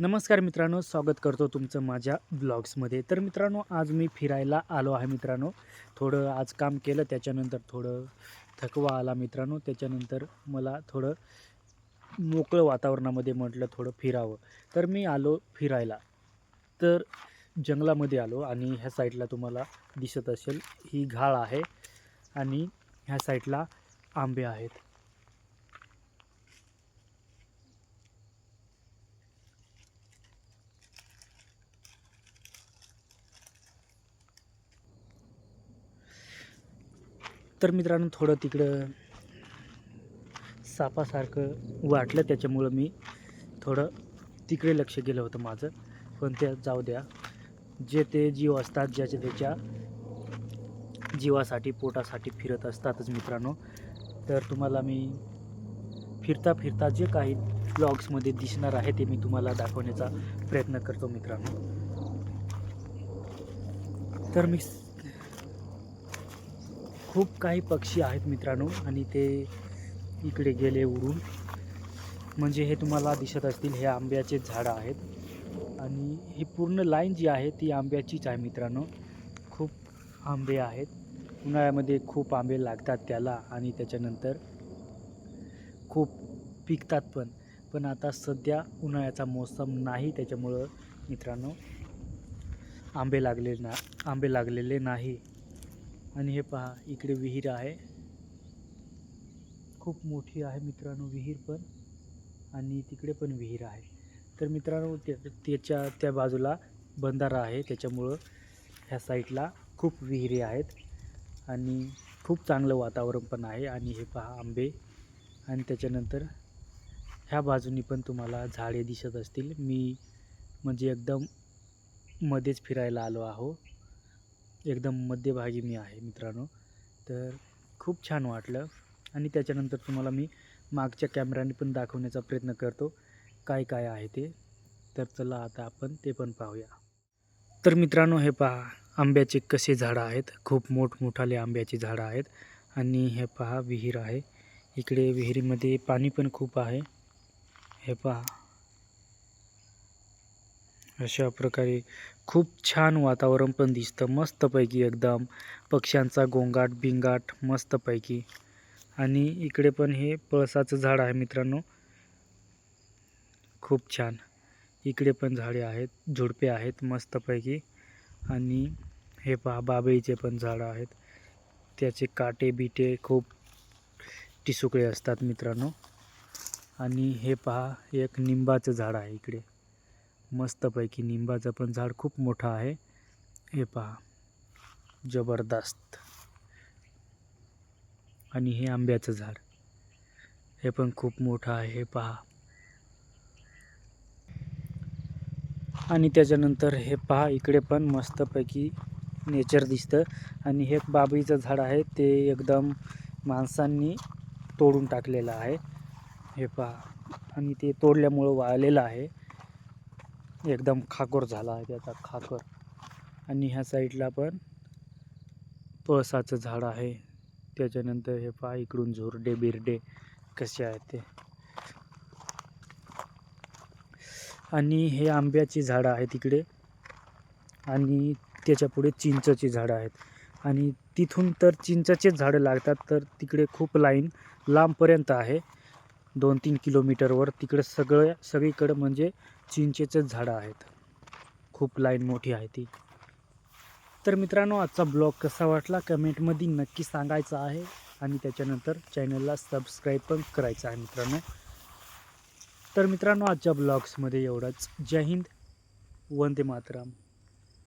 नमस्कार मित्रांनो स्वागत करतो तुमचं माझ्या ब्लॉग्समध्ये तर मित्रांनो आज मी फिरायला आलो आहे मित्रांनो. थोडं आज काम केलं त्याच्यानंतर थोडं थकवा आला मित्रांनो. त्याच्यानंतर मला थोडं मोकळं वातावरणामध्ये म्हटलं थोडं फिरावं. तर मी आलो फिरायला. तर जंगलामध्ये आलो आणि ह्या साईडला तुम्हाला दिसत असेल ही घाळ आहे आणि ह्या साईडला आंबे आहेत. तर मित्रांनो थोडं तिकडं सापासारखं वाटलं त्याच्यामुळं मी थोडं तिकडे लक्ष गेलं होतं माझं. पण त्या जाऊ द्या. जे ते जीव असतात ज्याच्या त्याच्या जीवासाठी पोटासाठी फिरत असतातच मित्रांनो. तर तुम्हाला मी फिरता फिरता जे काही ब्लॉग्समध्ये दिसणार आहे ते मी तुम्हाला दाखवण्याचा प्रयत्न करतो मित्रांनो. तर मी खूप काही पक्षी आहेत मित्रांनो आणि ते इकडे गेले उडून. म्हणजे हे तुम्हाला दिसत असतील हे आंब्याचे झाडं आहेत. आणि ही पूर्ण लाईन जी आहे ती आंब्याचीच आहे मित्रांनो. खूप आंबे आहेत. उन्हाळ्यामध्ये खूप आंबे लागतात त्याला आणि त्याच्यानंतर खूप पिकतात पण. पण आता सध्या उन्हाळ्याचा मोसम नाही त्याच्यामुळं मित्रांनो आंबे लागले ना आंबे लागलेले नाही. आणि हे पहा इकडे विहीर आहे. खूप मोठी आहे मित्रांनो विहीर पण आणि तिकडे पण विहीर आहे. तर मित्रांनो त्या त्याच्या त्या बाजूला बंधारा आहे. त्याच्यामुळं ह्या साईडला खूप विहिरी आहेत आणि खूप चांगलं वातावरण पण आहे. आणि हे पहा आंबे आणि त्याच्यानंतर ह्या बाजूनी पण तुम्हाला झाडे दिसत असतील. मी म्हणजे एकदम मध्येच फिरायला आलो आहो. एकदम मध्यभागी मी आहे मित्रांनो. तर खूप छान वाटलं. आणि त्याच्यानंतर तुम्हाला मी मागच्या कॅमेऱ्याने पण दाखवण्याचा प्रयत्न करतो. काय काय आहे ते. तर चला आता आपण ते पण पाहूया. तर मित्रांनो हे पहा आंब्याचे कसे झाडं आहेत. खूप मोठमोठाले आंब्याची झाडं आहेत. आणि हे पहा विहीर आहे. इकडे विहिरीमध्ये पाणी पण खूप आहे. हे पहा. अशा प्रकारे खूप छान वातावरण पण दिसतं. मस्तपैकी एकदम पक्ष्यांचा गोंगाट बिंगाट मस्तपैकी. आणि इकडे पण हे पळसाचं झाड आहे मित्रांनो. खूप छान. इकडे पण झाडे आहेत झुडपे आहेत मस्तपैकी. आणि हे पहा बाबळीचे पण झाडं आहेत. त्याचे काटे बिटे खूप टिसुकळे असतात मित्रांनो. आणि हे पहा एक निंबाचं झाड आहे इकडे. मस्तपैकी निंबाचं पण झाड खूप मोठं आहे. हे पहा. जबरदस्त. आणि हे आंब्याचं झाड. हे पण खूप मोठं आहे. हे पहा. आणि त्याच्यानंतर हे पहा इकडे पण मस्तपैकी नेचर दिसतं. आणि हे एक बाबळीचं झाड आहे. ते एकदम माणसांनी तोडून टाकलेलं आहे. हे पहा. आणि ते तोडल्यामुळं वाळलेलं आहे. एकदम खाकोर झाला आहे त्याचा खाकर. आणि ह्या साईडला पण पळसाचं झाड आहे. त्याच्यानंतर हे पहा इकडून झोरडे बिरडे कसे आहेत ते. आणि हे आंब्याची झाडं आहेत इकडे. आणि त्याच्या पुढे चिंचची झाडं आहेत. आणि तिथून तर चिंचाचेच झाडं लागतात तर तिकडे खूप लाईन लांबपर्यंत आहे. दोन तीन किलोमीटरवर तिकडं सगळं सगळीकडं म्हणजे चिंचेचंच झाडं आहेत. खूप लाईन मोठी आहे ती. तर मित्रांनो आजचा ब्लॉग कसा वाटला? कमेंटमध्ये नक्की सांगायचं आहे आणि त्याच्यानंतर चॅनलला सबस्क्राईब पण करायचं आहे मित्रांनो. तर मित्रांनो आजच्या ब्लॉग्समध्ये एवढंच. जय हिंद. वंदे मातरम.